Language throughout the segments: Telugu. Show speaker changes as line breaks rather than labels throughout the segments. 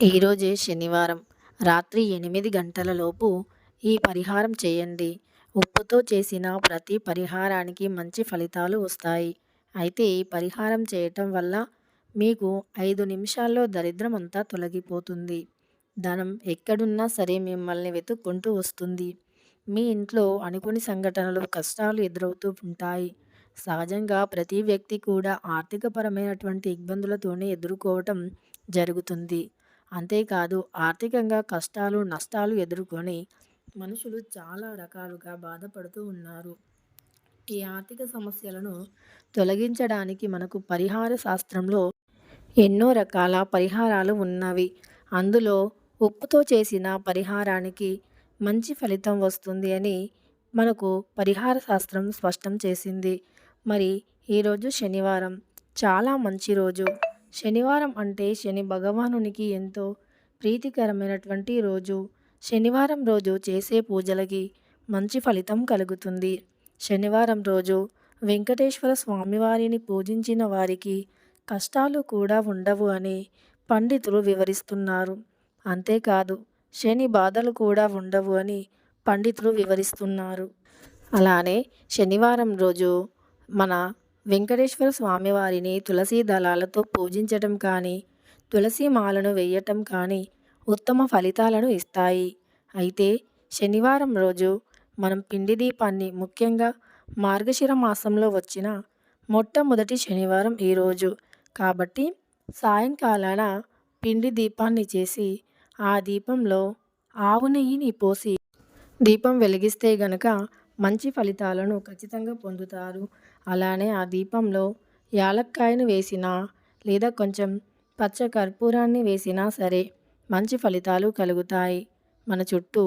ఈరోజే శనివారం. రాత్రి ఎనిమిది గంటలలోపు ఈ పరిహారం చేయండి. ఉప్పుతో చేసిన ప్రతి పరిహారానికి మంచి ఫలితాలు వస్తాయి. అయితే ఈ పరిహారం చేయటం వల్ల మీకు ఐదు నిమిషాల్లో దరిద్రం అంతా తొలగిపోతుంది. ధనం ఎక్కడున్నా సరే మిమ్మల్ని వెతుక్కుంటూ వస్తుంది. మీ ఇంట్లో అనుకుని సంఘటనలు కష్టాలు ఎదురవుతూ ఉంటాయి. సహజంగా ప్రతి వ్యక్తి కూడా ఆర్థికపరమైనటువంటి ఇబ్బందులతోనే ఎదుర్కోవటం జరుగుతుంది. అంతేకాదు ఆర్థికంగా కష్టాలు నష్టాలు ఎదుర్కొని మనుషులు చాలా రకాలుగా బాధపడుతూ ఉన్నారు. ఈ ఆర్థిక సమస్యలను తొలగించడానికి మనకు పరిహార శాస్త్రంలో ఎన్నో రకాల పరిహారాలు ఉన్నవి. అందులో ఉప్పుతో చేసిన పరిహారానికి మంచి ఫలితం వస్తుంది అని మనకు పరిహార శాస్త్రం స్పష్టం చేసింది. మరి ఈరోజు శనివారం. చాలా మంచి రోజు. శనివారం అంటే శని భగవానునికి ఎంతో ప్రీతికరమైనటువంటి రోజు. శనివారం రోజు చేసే పూజలకి మంచి ఫలితం కలుగుతుంది. శనివారం రోజు వెంకటేశ్వర స్వామివారిని పూజించిన వారికి కష్టాలు కూడా ఉండవు అని పండితులు వివరిస్తున్నారు. అంతేకాదు శని బాధలు కూడా ఉండవు అని పండితులు వివరిస్తున్నారు. అలానే శనివారం రోజు మన వెంకటేశ్వర స్వామివారిని తులసి దళాలతో పూజించటం కానీ తులసి మాలను వేయటం కానీ ఉత్తమ ఫలితాలను ఇస్తాయి. అయితే శనివారం రోజు మనం పిండి దీపాన్ని ముఖ్యంగా మార్గశిర మాసంలో వచ్చిన మొట్టమొదటి శనివారం ఈరోజు కాబట్టి సాయంకాలాన పిండి దీపాన్ని చేసి ఆ దీపంలో ఆవు నెయ్యిని పోసి దీపం వెలిగిస్తే గనక మంచి ఫలితాలను ఖచ్చితంగా పొందుతారు. అలానే ఆ దీపంలో యాలక్కాయను వేసినా లేదా కొంచెం పచ్చ కర్పూరాన్ని వేసినా సరే మంచి ఫలితాలు కలుగుతాయి. మన చుట్టూ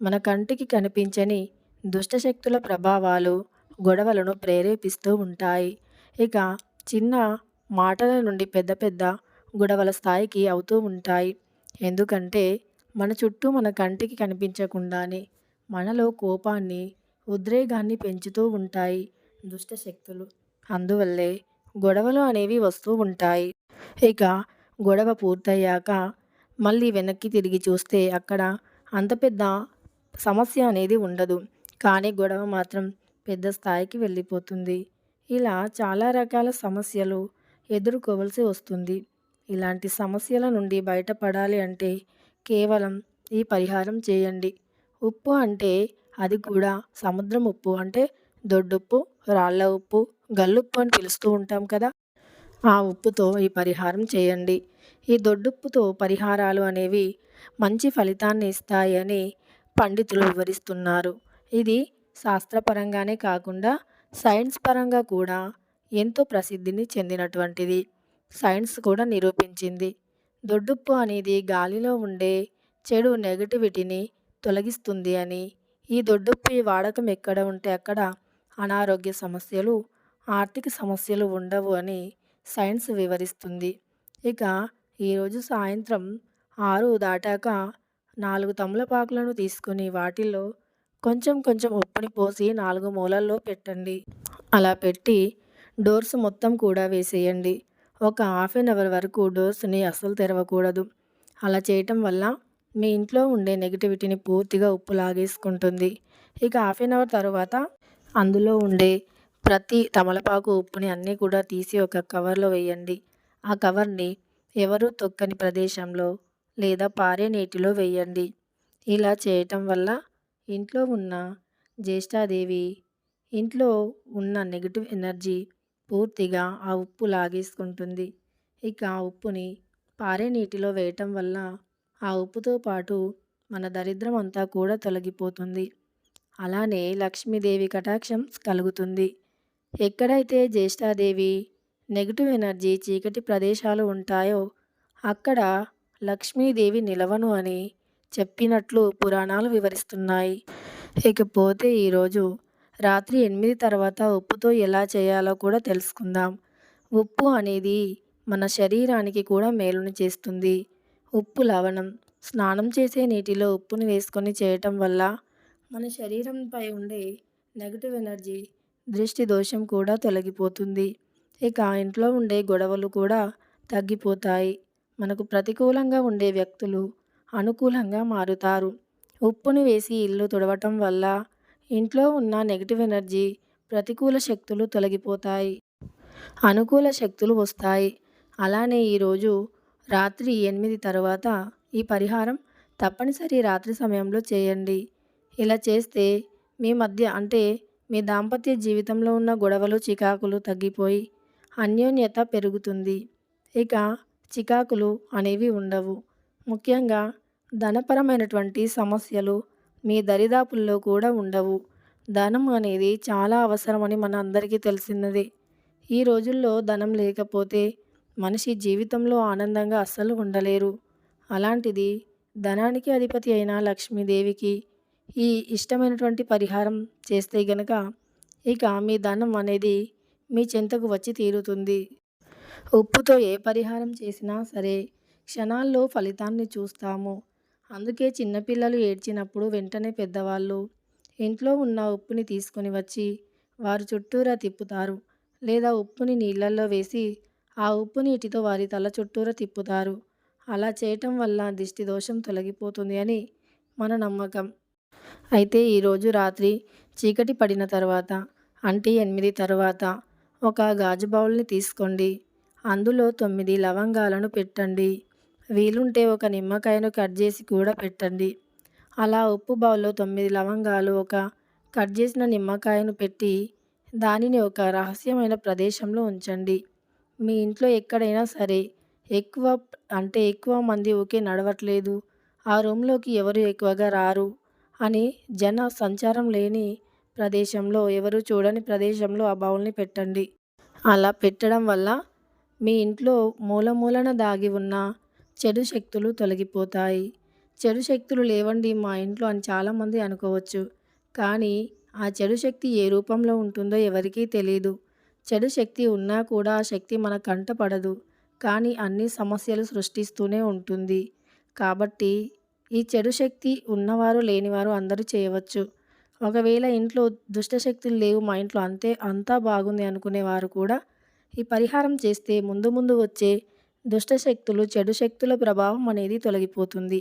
మన కంటికి కనిపించని దుష్టశక్తుల ప్రభావాలు గొడవలను ప్రేరేపిస్తూ ఉంటాయి. ఇక చిన్న మాటల నుండి పెద్ద పెద్ద గొడవల స్థాయికి అవుతూ ఉంటాయి. ఎందుకంటే మన చుట్టూ మన కంటికి కనిపించకుండానే మనలో కోపాన్ని ఉద్రేగాన్ని పెంచుతూ ఉంటాయి. దుష్టశక్తులు అందువల్లే గొడవలు అనేవి వస్తూ ఉంటాయి. ఇక గొడవ పూర్తయ్యాక మళ్ళీ వెనక్కి తిరిగి చూస్తే అక్కడ అంత పెద్ద సమస్య అనేది ఉండదు. కానీ గొడవ మాత్రం పెద్ద స్థాయికి వెళ్ళిపోతుంది. ఇలా చాలా రకాల సమస్యలు ఎదుర్కోవలసి వస్తుంది. ఇలాంటి సమస్యల నుండి బయటపడాలి అంటే కేవలం ఈ పరిహారం చేయండి. ఉప్పు అంటే అది కూడా సముద్రం ఉప్పు అంటే దొడ్డుప్పు రాళ్ళ ఉప్పు గల్లుప్పు అని పిలుస్తూ ఉంటాం కదా? ఆ ఉప్పుతో ఈ పరిహారం చేయండి. ఈ దొడ్డుప్పుతో పరిహారాలు అనేవి మంచి ఫలితాన్ని ఇస్తాయి అని పండితులు వివరిస్తున్నారు. ఇది శాస్త్రపరంగానే కాకుండా సైన్స్ పరంగా కూడా ఎంతో ప్రసిద్ధిని చెందినటువంటిది. సైన్స్ కూడా నిరూపించింది. దొడ్డుప్పు అనేది గాలిలో ఉండే చెడు నెగటివిటీని తొలగిస్తుంది అని ఈ దొడ్డుప్పు వాడకం ఎక్కడ ఉంటే అక్కడ అనారోగ్య సమస్యలు ఆర్థిక సమస్యలు ఉండవు అని సైన్స్ వివరిస్తుంది. ఇక ఈరోజు సాయంత్రం ఆరు దాటాక నాలుగు తమలపాకులను తీసుకుని వాటిల్లో కొంచెం కొంచెం ఉప్పుని పోసి నాలుగు మూలల్లో పెట్టండి. అలా పెట్టి డోర్స్ మొత్తం కూడా వేసేయండి. ఒక హాఫ్ అన్ అవర్ వరకు డోర్స్ని అస్సలు తెరవకూడదు. అలా చేయటం వల్ల మీ ఇంట్లో ఉండే నెగిటివిటీని పూర్తిగా ఉప్పు లాగేసుకుంటుంది. ఇక హాఫ్ అన్ అవర్ తర్వాత అందులో ఉండే ప్రతి తమలపాకు ఉప్పుని అన్నీ కూడా తీసి ఒక కవర్లో వేయండి. ఆ కవర్ని ఎవరు తొక్కని ప్రదేశంలో లేదా పారే నీటిలో వేయండి. ఇలా చేయటం వల్ల ఇంట్లో ఉన్న జ్యేష్ఠాదేవి ఇంట్లో ఉన్న నెగిటివ్ ఎనర్జీ పూర్తిగా ఆ ఉప్పు లాగేసుకుంటుంది. ఇక ఆ ఉప్పుని పారే నీటిలో వేయటం వల్ల ఆ ఉప్పుతో పాటు మన దరిద్రం అంతా కూడా తొలగిపోతుంది. అలానే లక్ష్మీదేవి కటాక్షం కలుగుతుంది. ఎక్కడైతే జ్యేష్ఠాదేవి నెగిటివ్ ఎనర్జీ చీకటి ప్రదేశాలు ఉంటాయో అక్కడ లక్ష్మీదేవి నిలవను అని చెప్పినట్లు పురాణాలు వివరిస్తున్నాయి. ఇకపోతే ఈరోజు రాత్రి ఎనిమిది తర్వాత ఉప్పుతో ఎలా చేయాలో కూడా తెలుసుకుందాం. ఉప్పు అనేది మన శరీరానికి కూడా మేలును చేస్తుంది. ఉప్పు లవణం. స్నానం చేసే నీటిలో ఉప్పుని వేసుకొని చేయటం వల్ల మన శరీరంపై ఉండే నెగిటివ్ ఎనర్జీ దృష్టి దోషం కూడా తొలగిపోతుంది. ఇక ఇంట్లో ఉండే గొడవలు కూడా తగ్గిపోతాయి. మనకు ప్రతికూలంగా ఉండే వ్యక్తులు అనుకూలంగా మారుతారు. ఉప్పుని వేసి ఇల్లు తుడవటం వల్ల ఇంట్లో ఉన్న నెగిటివ్ ఎనర్జీ ప్రతికూల శక్తులు తొలగిపోతాయి. అనుకూల శక్తులు వస్తాయి. అలానే ఈరోజు రాత్రి ఎనిమిది తర్వాత ఈ పరిహారం తప్పనిసరి రాత్రి సమయంలో చేయండి. ఇలా చేస్తే మీ మధ్య అంటే మీ దాంపత్య జీవితంలో ఉన్న గొడవలు చికాకులు తగ్గిపోయి అన్యోన్యత పెరుగుతుంది. ఇక చికాకులు అనేవి ఉండవు. ముఖ్యంగా ధనపరమైనటువంటి సమస్యలు మీ దరిదాపుల్లో కూడా ఉండవు. ధనం అనేది చాలా అవసరమని మన అందరికీ తెలిసినదే. ఈ రోజుల్లో ధనం లేకపోతే మనిషి జీవితంలో ఆనందంగా అస్సలు ఉండలేరు. అలాంటిది ధనానికి అధిపతి అయిన లక్ష్మీదేవికి ఈ ఇష్టమైనటువంటి పరిహారం చేస్తే గనక ఇక మీ ధనం అనేది మీ చెంతకు వచ్చి తీరుతుంది. ఉప్పుతో ఏ పరిహారం చేసినా సరే క్షణాల్లో ఫలితాన్ని చూస్తాము. అందుకే చిన్నపిల్లలు ఏడ్చినప్పుడు వెంటనే పెద్దవాళ్ళు ఇంట్లో ఉన్న ఉప్పుని తీసుకొని వచ్చి వారు చుట్టూరా తిప్పుతారు. లేదా ఉప్పుని నీళ్ళల్లో వేసి ఆ ఉప్పు నీటితో వారి తల చుట్టూరా తిప్పుతారు. అలా చేయటం వల్ల దిష్టి దోషం తొలగిపోతుంది అని మన నమ్మకం. అయితే ఈరోజు రాత్రి చీకటి పడిన తర్వాత అంటే ఎనిమిది తర్వాత ఒక గాజు బౌల్ని తీసుకోండి. అందులో తొమ్మిది లవంగాలను పెట్టండి. వీలుంటే ఒక నిమ్మకాయను కట్ చేసి కూడా పెట్టండి. అలా ఉప్పు బౌల్లో తొమ్మిది లవంగాలు ఒక కట్ చేసిన నిమ్మకాయను పెట్టి దానిని ఒక రహస్యమైన ప్రదేశంలో ఉంచండి. మీ ఇంట్లో ఎక్కడైనా సరే ఎక్కువ అంటే ఎక్కువ మంది ఊకే నడవట్లేదు. ఆ రూమ్లోకి ఎవరు ఎక్కువగా రారు? అని జన సంచారం లేని ప్రదేశంలో ఎవరు చూడని ప్రదేశంలో ఆ బౌల్ని పెట్టండి. అలా పెట్టడం వల్ల మీ ఇంట్లో మూల మూలన దాగి ఉన్న చెడు శక్తులు తొలగిపోతాయి. చెడు శక్తులు లేవండి మా ఇంట్లో అని చాలామంది అనుకోవచ్చు. కానీ ఆ చెడు శక్తి ఏ రూపంలో ఉంటుందో ఎవరికీ తెలియదు చెడు శక్తి ఉన్నా కూడా ఆ శక్తి మన కంట పడదు. కానీ అన్ని సమస్యలు సృష్టిస్తూనే ఉంటుంది. కాబట్టి ఈ చెడు శక్తి ఉన్నవారు లేనివారు అందరూ చేయవచ్చు. ఒకవేళ ఇంట్లో దుష్టశక్తులు లేవు మా ఇంట్లో అంతే అంతా బాగుంది అనుకునేవారు కూడా ఈ పరిహారం చేస్తే ముందు ముందు వచ్చే దుష్టశక్తులు చెడు శక్తుల ప్రభావం అనేది తొలగిపోతుంది.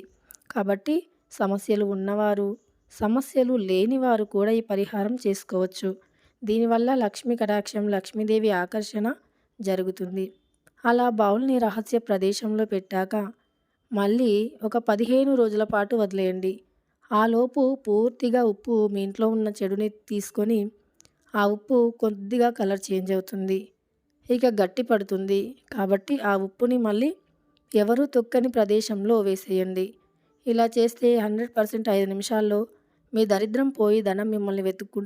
కాబట్టి సమస్యలు ఉన్నవారు సమస్యలు లేనివారు కూడా ఈ పరిహారం చేసుకోవచ్చు. దీనివల్ల లక్ష్మీ కటాక్షం లక్ష్మీదేవి ఆకర్షణ జరుగుతుంది. అలా బౌల్ని రహస్య ప్రదేశంలో పెట్టాక మళ్ళీ ఒక పదిహేను రోజుల పాటు వదిలేయండి. ఆలోపు పూర్తిగా ఉప్పు మీ ఇంట్లో ఉన్న చెడుని తీసుకొని ఆ ఉప్పు కొద్దిగా కలర్ చేంజ్ అవుతుంది. ఇక గట్టి పడుతుంది. కాబట్టి ఆ ఉప్పుని మళ్ళీ ఎవరు తొక్కని ప్రదేశంలో వేసేయండి. ఇలా చేస్తే హండ్రెడ్ పర్సెంట్ ఐదు నిమిషాల్లో మీ దరిద్రం పోయి ధనం మిమ్మల్ని వెతుక్కుంటూ